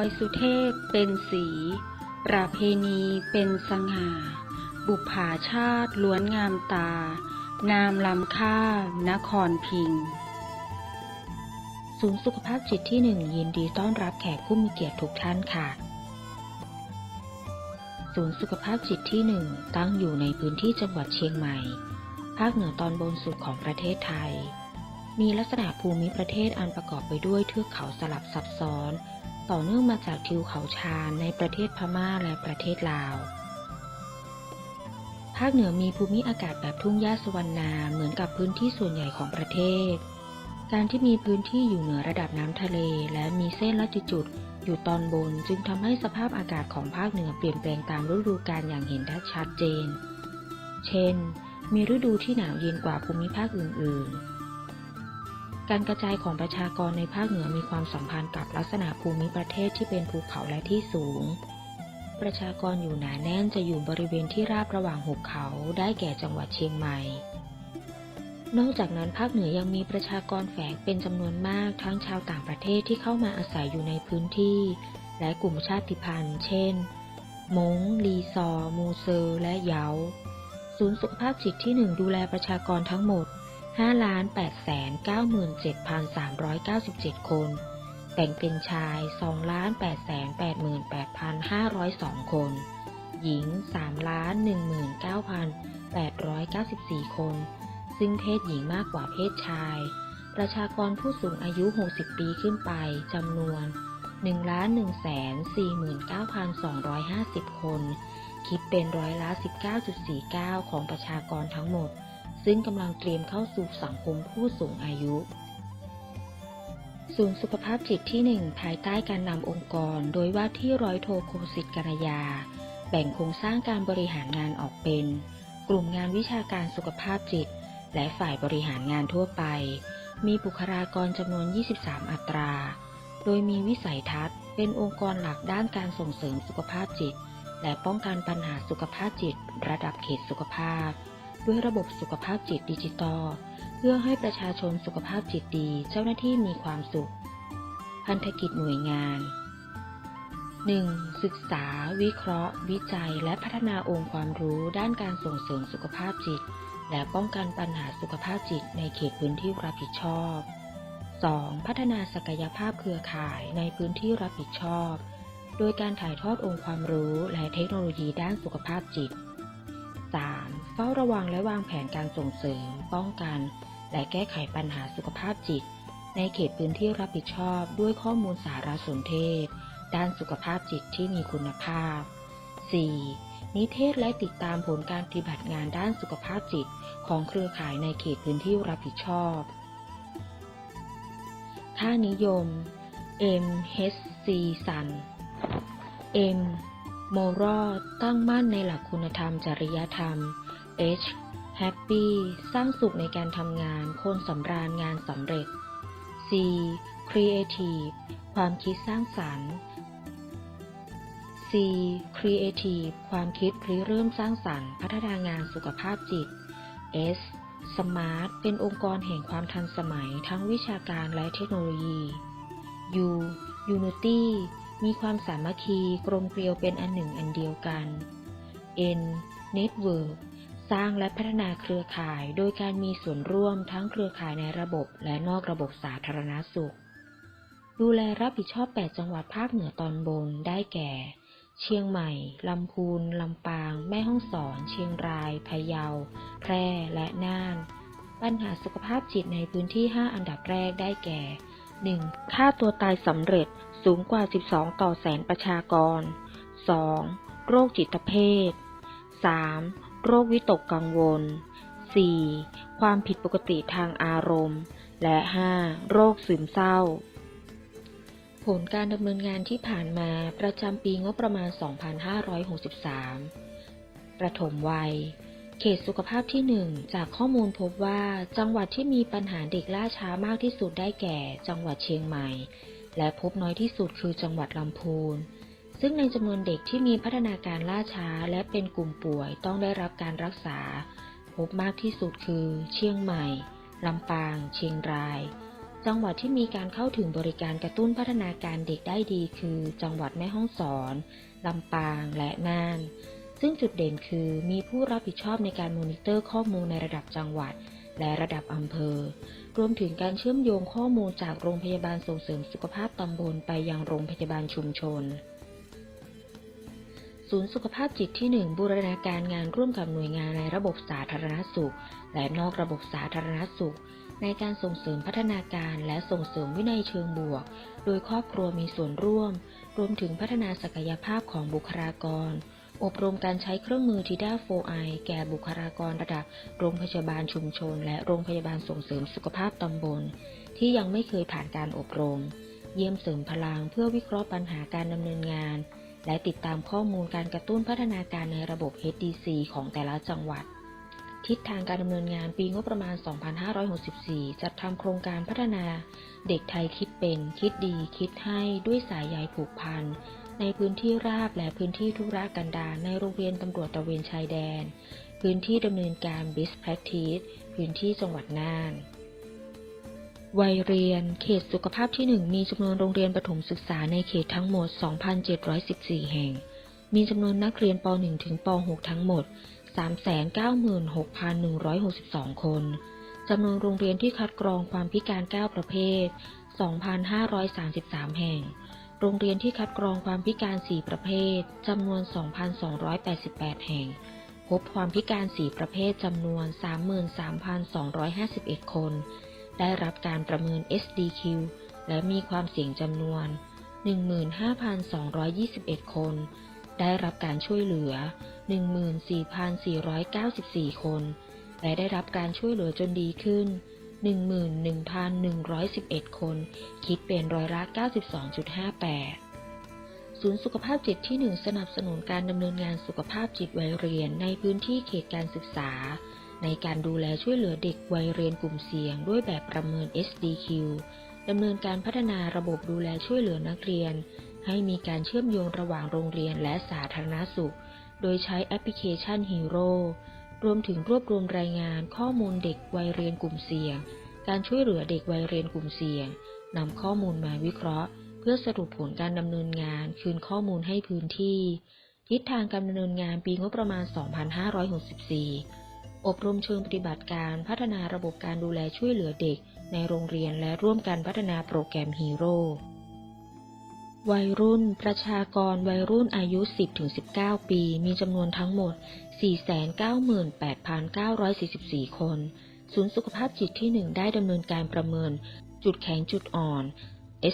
อยสุเทพเป็นสี ประเพณีเป็นสง่า บุปผาชาติล้วนงามตา นามลำค่า นครพิง ศูนย์สุขภาพจิตที่หนึ่งยินดีต้อนรับแขกผู้มีเกียรติทุกท่านค่ะ ศูนย์สุขภาพจิตที่หนึ่งตั้งอยู่ในพื้นที่จังหวัดเชียงใหม่ ภาคเหนือตอนบนสุดของประเทศไทยมีลักษณะภูมิประเทศอันประกอบไปด้วยเทือกเขาสลับซับซ้อน ต่อเนื่องมาจากทิวเขาชาในประเทศพม่าและประเทศลาว ภาคเหนือมีภูมิอากาศแบบทุ่งหญ้าสวรรณาเหมือนกับพื้นที่ส่วนใหญ่ของประเทศ การที่มีพื้นที่อยู่เหนือระดับน้ำทะเล และมีเส้นลัติจุดอยู่ตอนบนจึงทำให้สภาพอากาศของภาคเหนือเปลี่ยนแปลงตามฤดูกาลอย่างเห็นได้ชัดเจน เช่น มีฤดูที่หนาวเย็นกว่าภูมิภาคอื่นๆ การกระจายของประชากรในภาคเหนือมีความสัมพันธ์กับลักษณะภูมิประเทศที่เป็นภูเขาและที่สูง ประชากรอยู่หนาแน่นจะอยู่บริเวณที่ราบระหว่างหุบเขาได้แก่จังหวัดเชียงใหม่ นอกจากนั้นภาคเหนือยังมีประชากรแฝงเป็นจำนวนมากทั้งชาวต่างประเทศที่เข้ามาอาศัยอยู่ในพื้นที่ และกลุ่มชาติพันธุ์ เช่น มงลีซอ มูเซอร์และเยาศูนย์สุขภาพจิตที่ 1 ดูแลประชากรทั้งหมด 5,897,397 คน แบ่งเป็นชาย 2,888,502 คน หญิง 3,19,894 คน ซึ่งเพศหญิงมากกว่าเพศชาย ประชากรผู้สูงอายุ 60 ปีขึ้นไปจำนวน 1,149,250 คน คิดเป็นร้อยละ 19.49 ของประชากรทั้งหมด ซึ่งกำลังเตรียมเข้าสู่สังคมผู้สูงอายุ ศูนย์สุขภาพจิตที่ 1 ภายใต้การนำองค์กร โดยว่าที่ร้อยโทโคสิตกัญญาแบ่งโครงสร้างการบริหารงานออกเป็น กลุ่มงานวิชาการสุขภาพจิต และฝ่ายบริหารงานทั่วไป มีบุคลากรจำนวน 23 อัตรา โดยมีวิสัยทัศน์ เป็นองค์กรหลักด้านการส่งเสริมสุขภาพจิต และป้องกันปัญหาสุขภาพจิต ระดับเขตสุขภาพ ด้วยระบบสุขภาพจิตดิจิตอลเพื่อให้ประชาชนสุขภาพจิตดีเจ้าหน้าที่มีความสุข พันธกิจหน่วยงาน 1. ศึกษา วิเคราะห์ วิจัย และพัฒนาองค์ความรู้ด้านการส่งเสริมสุขภาพจิต และป้องกันปัญหาสุขภาพจิตในเขตพื้นที่รับผิดชอบ 2. พัฒนาศักยภาพเครือข่ายในพื้นที่รับผิดชอบ โดยการถ่ายทอดองค์ความรู้และเทคโนโลยีด้านสุขภาพจิต 3. ฝ้าระวังและวางแผนการส่งเสริม ป้องกัน และแก้ไขปัญหาสุขภาพจิต ในเขตพื้นที่รับผิดชอบด้วยข้อมูลสารสนเทศ ด้านสุขภาพจิตที่มีคุณภาพ 4. นิเทศและติดตามผลการปฏิบัติงานด้านสุขภาพจิต ของเครือข่ายในเขตพื้นที่รับผิดชอบ ค่านิยม MHC สัน M Moral ตั้งมั่นในหลักคุณธรรมจริยธรรม H Happy สร้างสุขในการทำงาน คนสำราญงานสำเร็จ C Creative ความคิดสร้างสรรค์ C Creative ความคิดริเริ่มสร้างสรรค์ พัฒนางานสุขภาพจิต S Smart เป็นองค์กรแห่งความทันสมัยทั้งวิชาการและเทคโนโลยี U Unity มีความสามัคคีกลมเกลียวเป็นอันหนึ่งอันเดียวกัน N Network สร้างและพัฒนาเครือข่าย โดยการมีส่วนร่วมทั้งเครือข่ายในระบบและนอกระบบสาธารณสุข ดูแลรับผิดชอบ 8 จังหวัดภาคเหนือตอนบน ได้แก่ เชียงใหม่ ลำพูน ลำปาง แม่ฮ่องสอน เชียงราย พะเยา แพร่ และน่าน ปัญหาสุขภาพจิตในพื้นที่ 5 อันดับแรกได้แก่ 1. ค่าตัวตายสำเร็จสูงกว่า 12 ต่อแสนประชากร 2. โรคจิตเภท 3. โรควิตกกังวล 4. ความผิดปกติทางอารมณ์ และ 5. โรคซึมเศร้า ผลการดำเนินงานที่ผ่านมาประจำปีงบประมาณ 2563 ประถมวัย เขตสุขภาพที่ 1 จากข้อมูลพบว่าจังหวัดที่มีปัญหาเด็กล่าช้ามากที่สุดได้แก่ จังหวัดเชียงใหม่ และพบน้อยที่สุดคือจังหวัดลำพูน ซึ่งในจำนวนเด็กที่มีพัฒนาการล่าช้าและเป็นกลุ่มป่วยต้องได้รับการรักษา พบมากที่สุดคือ เชียงใหม่ ลำปาง เชียงราย จังหวัดที่มีการเข้าถึงบริการกระตุ้นพัฒนาการเด็กได้ดีคือ จังหวัดแม่ฮ่องสอน ลำปางและน่าน ซึ่งจุดเด่นคือมีผู้รับผิดชอบในการมอนิเตอร์ข้อมูลในระดับจังหวัดและระดับอำเภอ รวมถึงการเชื่อมโยงข้อมูลจากโรงพยาบาลส่งเสริมสุขภาพตำบลไปยังโรงพยาบาลชุมชน ศูนย์สุขภาพจิตที่ 1 บูรณาการงานร่วมกับหน่วยงานในระบบสาธารณสุข และนอกระบบสาธารณสุข ในการส่งเสริมพัฒนาการและส่งเสริมวินัยเชิงบวก โดยครอบครัวมีส่วนร่วม รวมถึงพัฒนาศักยภาพของบุคลากร อบรมการใช้เครื่องมือทีด้าโฟไอแก่บุคลากรระดับโรงพยาบาลชุมชน และโรงพยาบาลส่งเสริมสุขภาพตำบล ที่ยังไม่เคยผ่านการอบรม เยี่ยมเสริมพลังเพื่อวิเคราะห์ปัญหาการดำเนินงาน และติดตามข้อมูลการกระตุ้นพัฒนาการในระบบ HDC ของแต่ละจังหวัด ทิศทางการดำเนินงานปีงบประมาณ 2564 จัดทำโครงการพัฒนาเด็กไทยคิดเป็น คิดดี คิดให้ด้วยสายใยผูกพันในพื้นที่ราบและพื้นที่ทุรกันดารในโรงเรียนตำรวจตะเวนชายแดน พื้นที่ดำเนินการ Best Practice พื้นที่จังหวัดน่าน วัยเรียน เขตสุขภาพที่ 1 มีจำนวนโรงเรียนประถมศึกษาในเขตทั้งหมด 2,714 แห่ง มีจำนวนนักเรียนป .1 ถึงป .6 ทั้งหมด 396,162 คน จำนวนโรงเรียนที่คัดกรองความพิการ 9 ประเภท 2,533 แห่ง โรงเรียนที่คัดกรองความพิการ 4 ประเภท จำนวน 2,288 แห่ง พบความพิการ 4 ประเภท จำนวน 33,251 คน ได้รับการประเมิน SDQ และมีความเสี่ยงจำนวน 15,221 คน ได้รับการช่วยเหลือ 14,494 คน และได้รับการช่วยเหลือจนดีขึ้น 11,111 คน คิดเป็นร้อยละ 92.58ศูนย์สุขภาพจิตที่ 1 สนับสนุนการดำเนินงานสุขภาพจิตวัยเรียนในพื้นที่เขตการศึกษา ในการดูแลช่วยเหลือเด็กวัยเรียนกลุ่มเสี่ยง ด้วยแบบประเมิน SDQ ดำเนินการพัฒนาระบบดูแลช่วยเหลือนักเรียน ให้มีการเชื่อมโยงระหว่างโรงเรียนและสาธารณสุข โดยใช้แอปพลิเคชัน Hero รวมถึงรวบรวมรายงานข้อมูลเด็กวัยเรียนกลุ่มเสี่ยง การช่วยเหลือเด็กวัยเรียนกลุ่มเสี่ยงนำข้อมูลมาวิเคราะห์ เพื่อสรุปผลการดำเนินงาน คืนข้อมูลให้พื้นที่ ทิศทางการดำเนินงานปีงบประมาณ 2564 อบรมเชิงปฏิบัติการพัฒนาระบบการดูแลช่วยเหลือเด็ก ในโรงเรียนและร่วมกันพัฒนาโปรแกรมฮีโร่วัยรุ่น ประชากรวัยรุ่นอายุ 10-19 ปี มีจำนวนทั้งหมด 498,944 คน ศูนย์สุขภาพจิตที่ 1 ได้ดำเนินการประเมิน จุดแข็งจุดอ่อน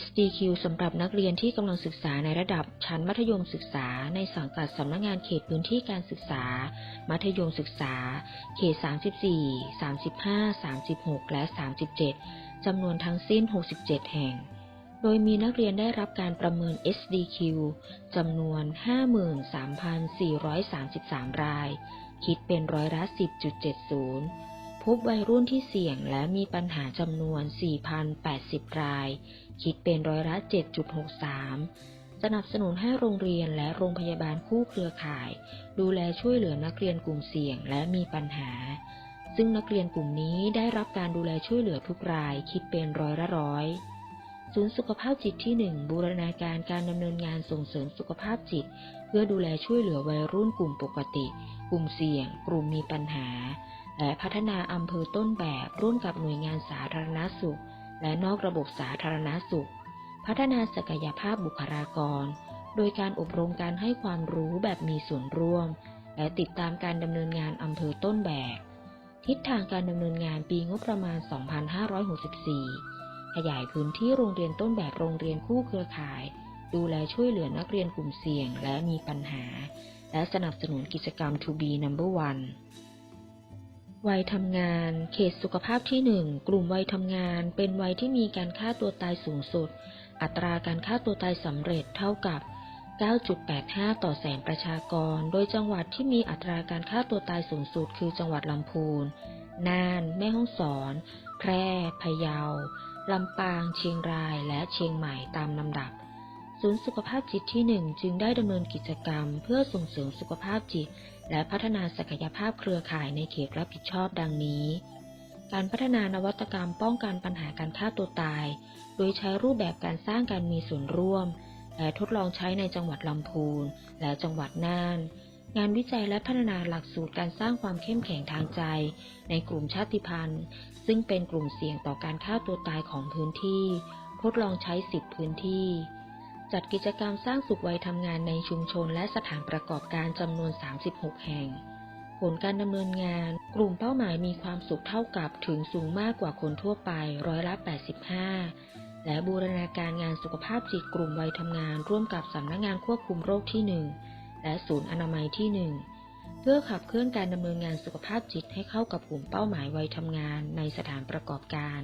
SDQ สำหรับนักเรียนที่กำลังศึกษาในระดับชั้นมัธยมศึกษา ในสังกัดสำนักงงานเขตพื้นที่การศึกษา มัธยมศึกษา เขต 34 35 36 และ 37 จำนวนทั้งสิ้น 67 แห่ง โดยมีนักเรียนได้รับการประเมิน SDQ จำนวน 53,433 ราย คิดเป็นร้อยละ 10.70 พบวัยรุ่นที่เสี่ยงและมีปัญหาจำนวน 4,080 ราย คิดเป็นร้อยละ 7.63 สนับสนุนให้โรงเรียนและโรงพยาบาลคู่เครือข่าย ดูแลช่วยเหลือนักเรียนกลุ่มเสี่ยงและมีปัญหา ซึ่งนักเรียนกลุ่มนี้ได้รับการดูแลช่วยเหลือทุกราย คิดเป็นร้อยละร้อยศูนย์สุขภาพจิตที่ 1 บูรณาการการดำเนินงานส่งเสริมสุขภาพจิต เพื่อดูแลช่วยเหลือวัยรุ่นกลุ่มปกติ กลุ่มเสี่ยง กลุ่มมีปัญหา และพัฒนาอำเภอต้นแบบร่วมกับหน่วยงานสาธารณสุข และนอกระบบสาธารณสุข พัฒนาศักยภาพบุคลากร โดยการอบรมการให้ความรู้แบบมีส่วนร่วม และติดตามการดำเนินงานอำเภอต้นแบบ ทิศทางการดำเนินงานปีงบประมาณ 2564 ขยายพื้นที่โรงเรียนต้นแบบโรงเรียนคู่เครือข่าย ดูแลช่วยเหลือนักเรียนกลุ่มเสี่ยงและมีปัญหา และสนับสนุนกิจกรรม To be number one วัยทำงาน เขตสุขภาพที่ 1 กลุ่มวัยทำงาน เป็นวัยที่มีการฆ่าตัวตายสูงสุด อัตราการฆ่าตัวตายสำเร็จเท่ากับ 9.85 ต่อแสนประชากร โดยจังหวัดที่มีอัตราการฆ่าตัวตายสูงสุด คือจังหวัดลำพูน น่าน แม่ฮ่องสอน แพร่ พะเยา ลำปาง เชียงราย และเชียงใหม่ตามลำดับ ศูนย์สุขภาพจิตที่ 1 จึงได้ดำเนินกิจกรรม เพื่อส่งเสริมสุขภาพจิต และพัฒนาศักยภาพเครือข่ายในเขตรับผิดชอบดังนี้ การพัฒนานวัตกรรมป้องกันปัญหาการฆ่าตัวตาย โดยใช้รูปแบบการสร้างการมีส่วนร่วม และทดลองใช้ในจังหวัดลำพูน และจังหวัดน่าน งานวิจัยและพัฒนาหลักสูตรการสร้างความเข้มแข็งทางใจ ในกลุ่มชาติพันธุ์ ซึ่งเป็นกลุ่มเสี่ยงต่อการฆ่าตัวตายของพื้นที่ ทดลองใช้ 10 พื้นที่ จัดกิจกรรมสร้างสุขวัยทำงานในชุมชนและสถานประกอบการจำนวน 36 แห่ง ผลการดำเนินงาน กลุ่มเป้าหมายมีความสุขเท่ากับถึงสูงมากกว่าคนทั่วไปร้อยละ 85 และบูรณาการงานสุขภาพจิตกลุ่มวัยทำงาน ร่วมกับสำนักงงานควบคุมโรคที่ 1 และศูนย์อนามัยที่ 1 เพื่อขับเคลื่อนการดำเนินงานสุขภาพจิตให้เข้ากับกลุ่มเป้าหมายวัยทำงานในสถานประกอบการ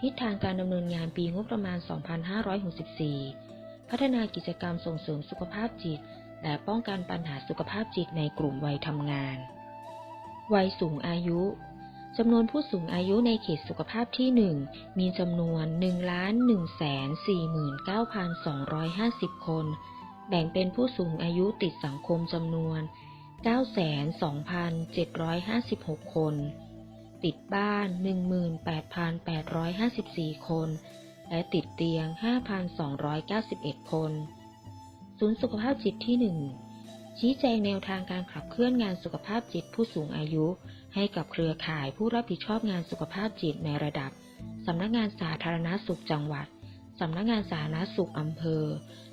ทิศทางการดำเนินงานปีงบประมาณ 2564 พัฒนากิจกรรมส่งเสริมสุขภาพจิต และป้องกันปัญหาสุขภาพจิตในกลุ่มวัยทำงาน วัยสูงอายุจำนวนผู้สูงอายุในเขตสุขภาพที่ 1 มีจำนวน 1,149,250 คน แบ่งเป็นผู้สูงอายุติดสังคมจำนวน 92,756 คน ติดบ้าน 18,854 คน และติดเตียง 5,291 คน ศูนย์สุขภาพจิตที่ 1 ชี้แจงแนวทางการขับเคลื่อนงานสุขภาพจิตผู้สูงอายุ ให้กับเครือข่ายผู้รับผิดชอบงานสุขภาพจิตในระดับ สำนักงานสาธารณสุขจังหวัด สำนักงานสาธารณสุขอำเภอ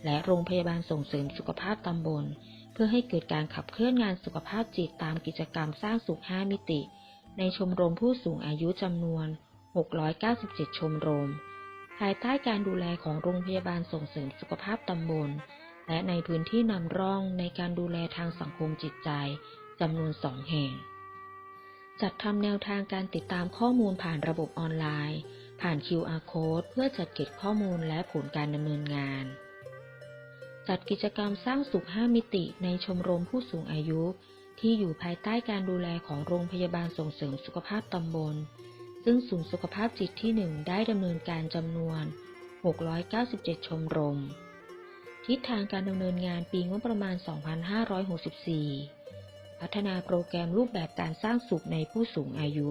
และโรงพยาบาลส่งเสริมสุขภาพตำบล เพื่อให้เกิดการขับเคลื่อนงานสุขภาพจิตตามกิจกรรมสร้างสุข 5 มิติ ในชมรมผู้สูงอายุจำนวน 697 ชมรม ภายใต้การดูแลของโรงพยาบาลส่งเสริมสุขภาพตำบล และในพื้นที่นำร่องในการดูแลทางสังคมจิตใจจำนวนสองแห่ง จัดทำแนวทางการติดตามข้อมูลผ่านระบบออนไลน์ ผ่าน QR Code เพื่อจัดเก็บข้อมูลและผลการดำเนินงาน จัดกิจกรรมสร้างสุข 5 มิติในชมรมผู้สูงอายุ ที่อยู่ภายใต้การดูแลของโรงพยาบาลส่งเสริมสุขภาพตำบล ซึ่งศูนย์สุขภาพจิตที่ 1 ได้ดำเนินการจำนวน 697 ชมรม ทิศทางการดำเนินงานปีงบประมาณ 2564 พัฒนาโปรแกรมรูปแบบการสร้างสุขในผู้สูงอายุ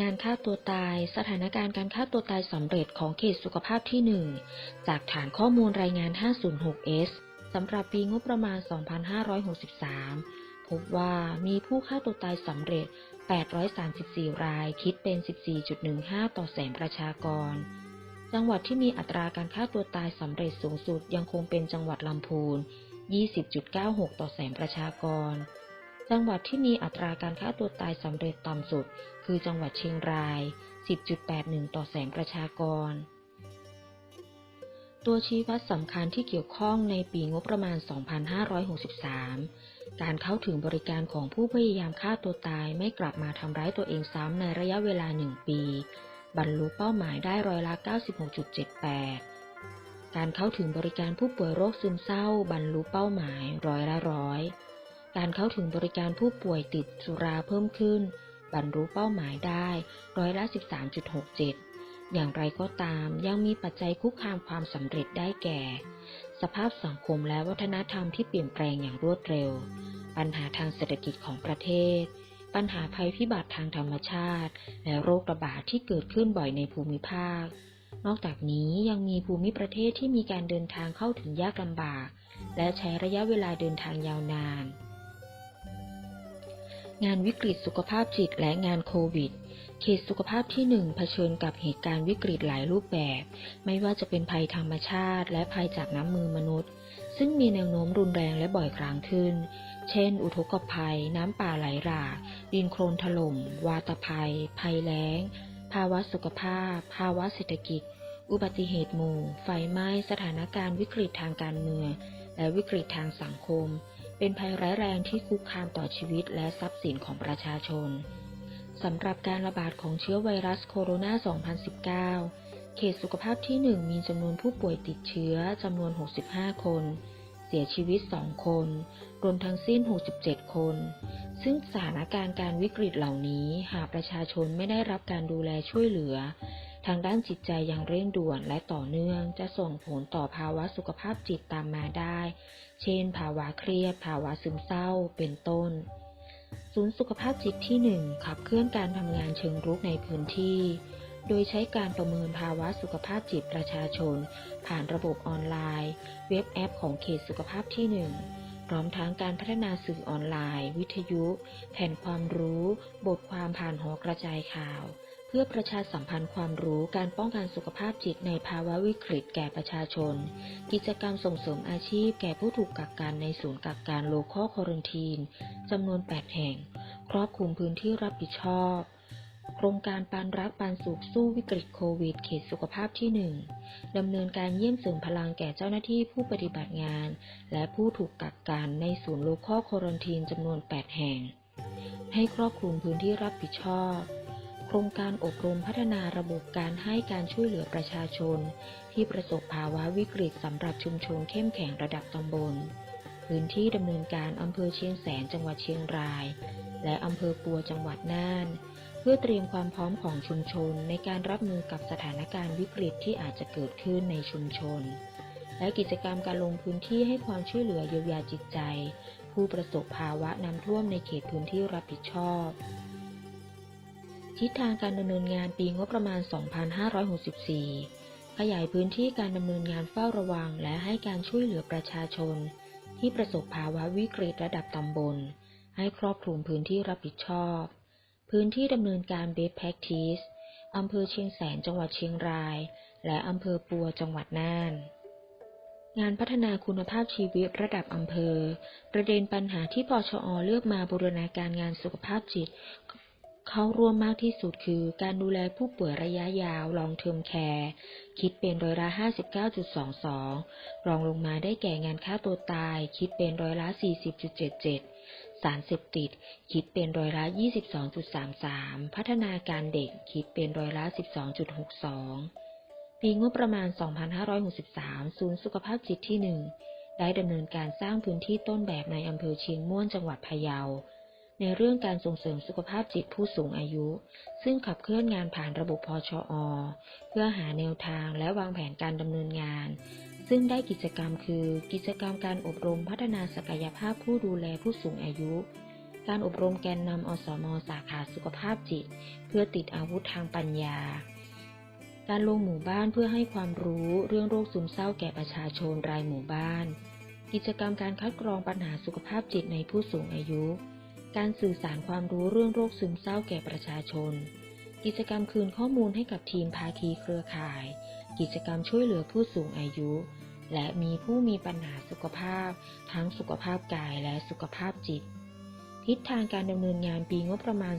งานฆ่าตัวตาย สถานการณ์การฆ่าตัวตายสำเร็จของเขตสุขภาพที่ 1 จากฐานข้อมูลรายงาน 506S สำหรับปีงบประมาณ 2563 พบว่ามีผู้ฆ่าตัวตายสำเร็จ 834 ราย คิดเป็น 14.15 ต่อแสนประชากร จังหวัดที่มีอัตราการฆ่าตัวตายสำเร็จสูงสุดยังคงเป็นจังหวัดลำพูน 20.96 ต่อแสนประชากร จังหวัดที่มีอัตราการฆ่าตัวตายสำเร็จต่ำสุด คือจังหวัดเชียงราย 10.81 ต่อแสนประชากร ตัวชี้วัดสำคัญที่เกี่ยวข้องในปีงบประมาณ 2563 การเข้าถึงบริการของผู้พยายามฆ่าตัวตายไม่กลับมาทำร้ายตัวเองซ้ำในระยะเวลา 1 ปี บรรลุเป้าหมายได้ร้อยละ 96.78 การเข้าถึงบริการผู้ป่วยโรคซึมเศร้า บรรลุเป้าหมายร้อยละร้อย การเข้าถึงบริการผู้ป่วยติดสุราเพิ่มขึ้น บรรลุเป้าหมายได้ร้อยละ 13.67อย่างไรก็ตามยังมีปัจจัยคุกคามความสำเร็จได้แก่ สภาพสังคมและวัฒนธรรมที่เปลี่ยนแปลงอย่างรวดเร็ว ปัญหาทางเศรษฐกิจของประเทศ ปัญหาภัยพิบัติทางธรรมชาติ และโรคระบาดที่เกิดขึ้นบ่อยในภูมิภาค นอกจากนี้ยังมีภูมิประเทศที่มีการเดินทางเข้าถึงยากลำบาก และใช้ระยะเวลาเดินทางยาวนาน งานวิกฤตสุขภาพจิตและงานโควิด เขตสุขภาพที่หนึ่งเผชิญกับเหตุการณ์วิกฤตหลายรูปแบบ ไม่ว่าจะเป็นภัยธรรมชาติ และภัยจากน้ำมือมนุษย์ ซึ่งมีแนวโน้มรุนแรงและบ่อยครั้งขึ้น เช่น อุทกภัย น้ำป่าไหลหลากดินโคลนถล่ม วาตภัย ภัยแล้ง ภาวะสุขภาพ ภาวะเศรษฐกิจ อุบัติเหตุหมู่ ไฟไหม้ สถานการณ์วิกฤตทางการเมือง และวิกฤตทางสังคม เป็นภัยร้ายแรงที่คุกคามต่อชีวิตและทรัพย์สินของประชาชน สำหรับการระบาดของเชื้อไวรัสโคโรนา 2019 เขตสุขภาพที่ 1 มีจำนวนผู้ป่วยติดเชื้อจำนวน 65 คน เสียชีวิต 2 คน รวมทั้งสิ้น 67 คน ซึ่งสถานการณ์การวิกฤตเหล่านี้หากประชาชนไม่ได้รับการดูแลช่วยเหลือ ทางด้านจิตใจอย่างเร่งด่วนและต่อเนื่องจะส่งผลต่อภาวะสุขภาพจิตตามมาได้ เช่น ภาวะเครียด ภาวะซึมเศร้า เป็นต้น ศูนย์สุขภาพจิตที่ 1 ขับเคลื่อนการทำงานเชิงรุกในพื้นที่ โดยใช้การประเมินภาวะสุขภาพจิตประชาชน ผ่านระบบออนไลน์ เว็บแอปของเขตสุขภาพที่ 1 พร้อมทั้งการพัฒนาสื่อออนไลน์ วิทยุ แผ่นความรู้ บทความผ่านหอกระจายข่าว พื่อประชาสัมพันธ์ความรู้การป้องกันสุขภาพจิตในภาวะวิกฤตแก่ประชาชน กิจกรรมส่งเสริมอาชีพแก่ผู้ถูกกักกันในศูนย์กักกันโลคอลควอรันทีนจำนวน 8 แห่ง ครอบคลุมพื้นที่รับผิดชอบ โครงการปานรักปานสุขสู้วิกฤตโควิด เขตสุขภาพที่ 1 ดำเนินการเยี่ยมเสริมพลังแก่เจ้าหน้าที่ผู้ปฏิบัติงาน และผู้ถูกกักกันในศูนย์โลคอลควอรันทีนจำนวน 8 แห่ง ให้ครอบคลุมพื้นที่รับผิดชอบ ครงการอบรมพัฒนาระบบการให้การช่วยเหลือประชาชน ที่ประสบภาวะวิกฤตสำหรับชุมชนเข้มแข็งระดับตำบล พื้นที่ดำเนินการอำเภอเชียงแสนจังหวัดเชียงราย และอำเภอปัวจังหวัดน่าน เพื่อเตรียมความพร้อมของชุมชนในการรับมือกับสถานการณ์วิกฤตที่อาจจะเกิดขึ้นในชุมชน และกิจกรรมการลงพื้นที่ให้ความช่วยเหลือเยียวยาจิตใจ ผู้ประสบภาวะน้ำท่วมในเขตพื้นที่รับผิดชอบ ทิศทางการดำเนินงานปีงบประมาณ 2564 ขยายพื้นที่การดำเนินงานเฝ้าระวัง และให้การช่วยเหลือประชาชน ที่ประสบภาวะวิกฤตระดับตำบล ให้ครอบคลุมพื้นที่รับผิดชอบ พื้นที่ดำเนินการ Best Practice อำเภอเชียงแสนจังหวัดเชียงราย และอำเภอปัวจังหวัดน่าน งานพัฒนาคุณภาพชีวิตระดับอำเภอ ประเด็นปัญหาที่ปชอเลือกมาบูรณาการงานสุขภาพจิต เขาร่วมมากที่สุดคือการดูแลผู้ป่วยระยะยาว long term care คิดเป็นร้อยละ 59.22 รองลงมาได้แก่งานฆ่าตัวตาย คิดเป็นร้อยละ 40.77 สารเสพติด คิดเป็นร้อยละ 22.33 พัฒนาการเด็ก คิดเป็นร้อยละ 12.62 ปีงบประมาณ 2563 ศูนย์สุขภาพจิตที่ 1 ได้ดำเนินการสร้างพื้นที่ต้นแบบในอำเภอเชียงม่วนจังหวัดพะเยา ในเรื่องการส่งเสริมสุขภาพจิตผู้สูงอายุ ซึ่งขับเคลื่อนงานผ่านระบบพชอ เพื่อหาแนวทางและวางแผนการดำเนินงาน ซึ่งได้กิจกรรมคือ กิจกรรมการอบรมพัฒนาศักยภาพผู้ดูแลผู้สูงอายุ การอบรมแกนนำอสมสาขาสุขภาพจิต เพื่อติดอาวุธทางปัญญาการลงหมู่บ้านเพื่อให้ความรู้เรื่องโรคซึมเศร้าแก่ประชาชนรายหมู่บ้าน กิจกรรมการคัดกรองปัญหาสุขภาพจิตในผู้สูงอายุ การสื่อสารความรู้เรื่องโรคซึมเศร้าแก่ประชาชน กิจกรรมคืนข้อมูลให้กับทีมภาคีเครือข่าย กิจกรรมช่วยเหลือผู้สูงอายุ และมีผู้มีปัญหาสุขภาพ ทั้งสุขภาพกายและสุขภาพจิต ทิศทางการดำเนินงานปีงบประมาณ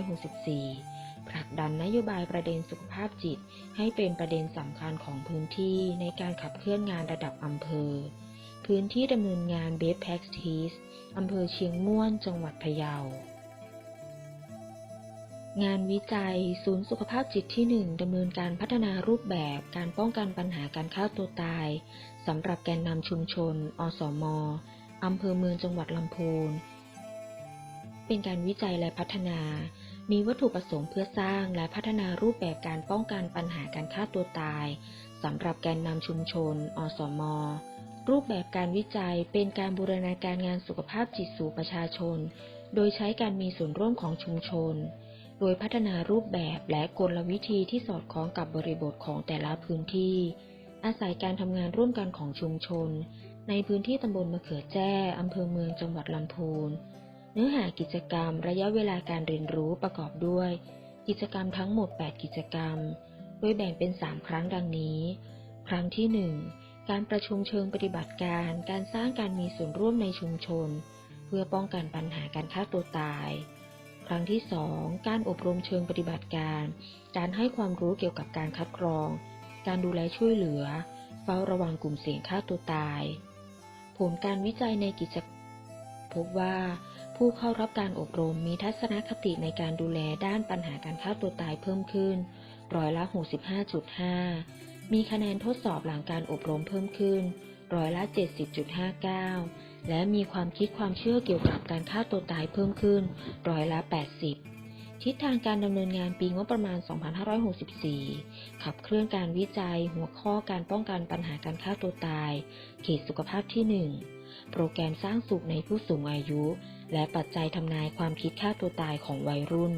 2564 ผลักดันนโยบายประเด็นสุขภาพจิต ให้เป็นประเด็นสำคัญของพื้นที่ในการขับเคลื่อนงานระดับอำเภอ พื้นที่ดำเนินงาน Best Practice อำเภอเชียงม่วน จังหวัดพะเยา งานวิจัยศูนย์สุขภาพจิตที่ 1ดำเนินการพัฒนารูปแบบการป้องกันปัญหาการฆ่าตัวตายสำหรับแกนนำชุมชน อสมอำเภอเมืองจังหวัดลำพูน เป็นการวิจัยและพัฒนา มีวัตถุประสงค์เพื่อสร้างและพัฒนารูปแบบการป้องกันปัญหาการฆ่าตัวตายสำหรับแกนนำชุมชน อสม รูปแบบการวิจัยเป็นการบูรณาการงานสุขภาพจิตสู่ประชาชน โดยใช้การมีส่วนร่วมของชุมชน โดยพัฒนารูปแบบและกลวิธีที่สอดคล้องกับบริบทของแต่ละพื้นที่ อาศัยการทำงานร่วมกันของชุมชน ในพื้นที่ตำบลมะเขือแจ้อำเภอเมืองจังหวัดลำพูน เนื้อหากิจกรรม ระยะเวลาการเรียนรู้ประกอบด้วย กิจกรรมทั้งหมด 8 กิจกรรม โดยแบ่งเป็น 3 ครั้งดังนี้ ครั้งที่ 1 การประชุมเชิงปฏิบัติการ การสร้างการมีส่วนร่วมในชุมชน เพื่อป้องกันปัญหาการฆ่าตัวตาย ครั้งที่ 2 การอบรมเชิงปฏิบัติการ การให้ความรู้เกี่ยวกับการคัดกรอง การดูแลช่วยเหลือ เฝ้าระวังกลุ่มเสี่ยงฆ่าตัวตาย ผลการวิจัยในกิจกรรมพบว่าผู้เข้ารับการอบรมมีทัศนคติในการดูแลด้านปัญหาการฆ่าตัวตายเพิ่มขึ้น ร้อยละ 65.5 มีคะแนนทดสอบหลังการอบรมเพิ่มขึ้นร้อยละ 70.59 และมีความคิดความเชื่อเกี่ยวกับการฆ่าตัวตายเพิ่มขึ้นร้อยละ 80 ทิศทางการดำเนินงานปีงบประมาณ 2564 ขับเคลื่อนการวิจัยหัวข้อการป้องกันปัญหาการฆ่าตัวตาย เขตสุขภาพที่ 1 โปรแกรมสร้างสุขในผู้สูงอายุ และปัจจัยทำนายความคิดฆ่าตัวตายของวัยรุ่น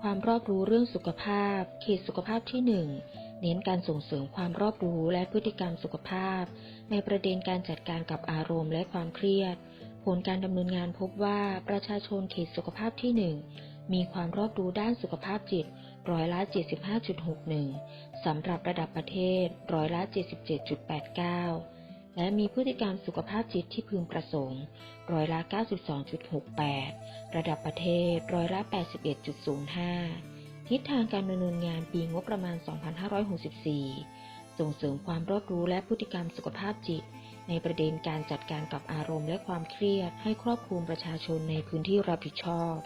ความรอบรู้เรื่องสุขภาพ เขตสุขภาพที่ 1 เน้นการส่งเสริมความรอบรู้และพฤติกรรมสุขภาพ ในประเด็นการจัดการกับอารมณ์และความเครียด ผลการดำเนินงานพบว่าประชาชนเขตสุขภาพที่ 1 มีความรอบรู้ด้านสุขภาพจิตร้อยละ 75.61 สำหรับระดับประเทศร้อยละ 77.89 และมีพฤติกรรมสุขภาพจิตที่พึงประสงค์ร้อยละ 92.68 ระดับประเทศร้อยละ 81.05 ทิศทางการดำเนินงานปีงบประมาณ 2564 ส่งเสริมความรอบรู้และพฤติกรรมสุขภาพจิต ในประเด็นการจัดการกับอารมณ์และความเครียด ให้ครอบคลุมประชาชนในพื้นที่รับผิดชอบ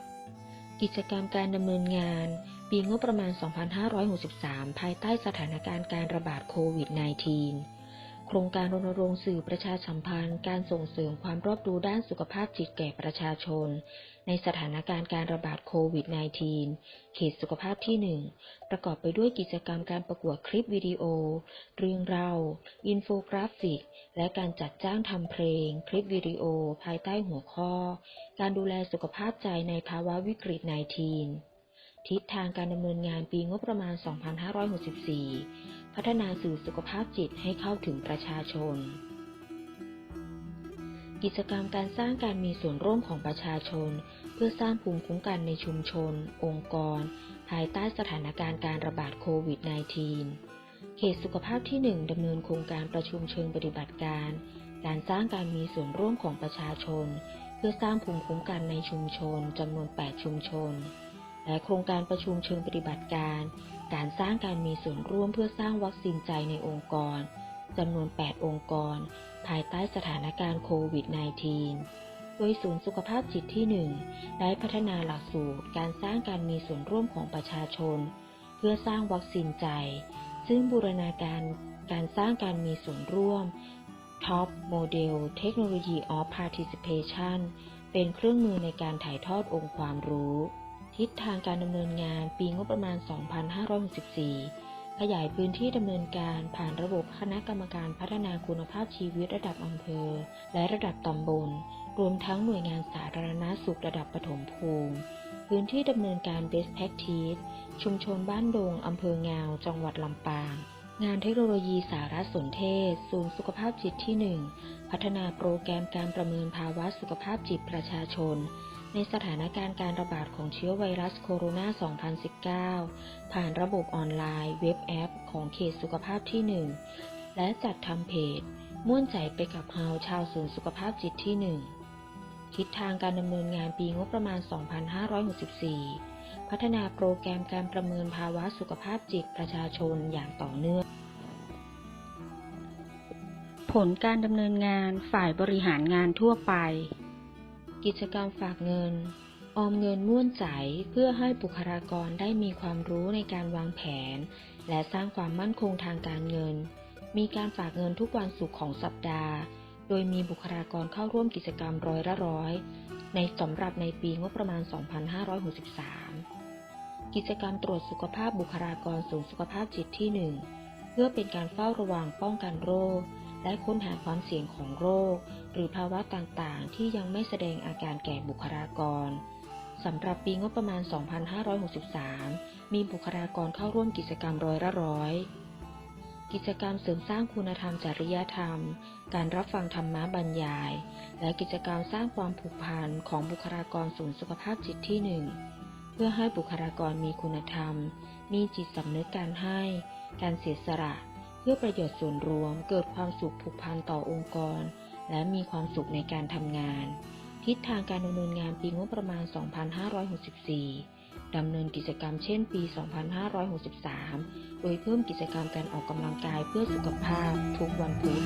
กิจกรรมการดำเนินงาน ปีงบประมาณ 2563 ภายใต้สถานการณ์การระบาดโควิด -19 ครงการรณรงค์สื่อประชาสัมพันธ์ การส่งเสริมความรอบรู้ด้านสุขภาพจิตแก่ประชาชน ในสถานการณ์การระบาดโควิด -19 เขตสุขภาพที่ 1 ประกอบไปด้วยกิจกรรมการประกวดคลิปวิดีโอ เรื่องเล่า อินโฟกราฟิก และการจัดจ้างทำเพลง คลิปวิดีโอ ภายใต้หัวข้อ การดูแลสุขภาพใจในภาวะวิกฤต -19 ทิศทางการดำเนินงานปีงบประมาณ 2564 พัฒนาสื่อสุขภาพจิตให้เข้าถึงประชาชน กิจกรรมการสร้างการมีส่วนร่วมของประชาชน เพื่อสร้างภูมิคุ้มกันในชุมชน องค์กร ภายใต้สถานการณ์การระบาดโควิด -19 เขตสุขภาพที่ 1ดำเนินโครงการประชุมเชิงปฏิบัติการ การสร้างการมีส่วนร่วมของประชาชน เพื่อสร้างภูมิคุ้มกันในชุมชนจำนวน 8 ชุมชน และโครงการประชุมเชิงปฏิบัติการ การสร้างการมีส่วนร่วมเพื่อสร้างวัคซีนใจในองค์กรจำนวน 8 องค์กร ภายใต้สถานการณ์โควิด -19 โดยศูนย์สุขภาพจิตที่ 1 ได้พัฒนาหลักสูตรการสร้างการมีส่วนร่วมของประชาชน เพื่อสร้างวัคซีนใจ ซึ่งบูรณาการการสร้างการมีส่วนร่วม Top Model Technology of Participation เป็นเครื่องมือในการถ่ายทอดองค์ความรู้ ทิศทางการดำเนินงานปีงบประมาณ 2564 ขยายพื้นที่ดำเนินการผ่านระบบคณะกรรมการพัฒนาคุณภาพชีวิตระดับอำเภอ และระดับตำบล รวมทั้งหน่วยงานสาธารณาสุขระดับปฐมภูมิ พื้นที่ดำเนินการ Best Practice ชุมชนบ้านดงอำเภองาว จังหวัดลำปาง งานเทคโนโลยีสารสนเทศ ศูนย์สุขภาพจิตที่ 1 พัฒนาโปรแกรมการประเมินภาวะสุขภาพจิตประชาชน ในสถานการณ์การระบาดของเชื้อไวรัสโคโรนา 2019 ผ่านระบบออนไลน์เว็บแอป ของเขตสุขภาพที่ 1 และจัดทำเพจ ม่วนใจไปกับเฮาชาวศูนย์สุขภาพจิตที่ 1 ทิศทางการดำเนินงานปีงบประมาณ 2564 พัฒนาโปรแกรมการประเมินภาวะสุขภาพจิตประชาชนอย่างต่อเนื่องผลการดำเนินงานฝ่ายบริหารงานทั่วไป กิจกรรมฝากเงิน ออมเงินม่วนใจเพื่อให้บุคลากรได้มีความรู้ในการวางแผน และสร้างความมั่นคงทางการเงิน มีการฝากเงินทุกวันศุกร์ของสัปดาห์ โดยมีบุคลากรเข้าร่วมกิจกรรมร้อยละร้อย ในสำหรับในปีงบประมาณ 2563 กิจกรรมตรวจสุขภาพบุคลากรศูนย์สุขภาพจิตที่ 1 เพื่อเป็นการเฝ้าระวังป้องกันโรค และค้นหาความเสี่ยงของโรค หรือภาวะต่างๆ ที่ยังไม่แสดงอาการแก่บุคลากรสำหรับปีงบประมาณ 2563 มีบุคลากรเข้าร่วมกิจกรรมร้อยละร้อย กิจกรรมเสริมสร้างคุณธรรมจริยธรรม การรับฟังธรรมะบรรยาย และกิจกรรมสร้างความผูกพันของบุคลากรศูนย์สุขภาพจิตที่ 1 เพื่อให้บุคลากรมีคุณธรรม มีจิตสำนึกการให้ การเสียสละ เพื่อประโยชน์ส่วนรวมเกิดความสุขผูกพันต่อองค์กร และมีความสุขในการทำงาน ทิศทางการดำเนินงานปีงบประมาณ 2564 ดำเนินกิจกรรมเช่นปี 2563 โดยเพิ่มกิจกรรมการออกกำลังกายเพื่อสุขภาพทุกวันพุธ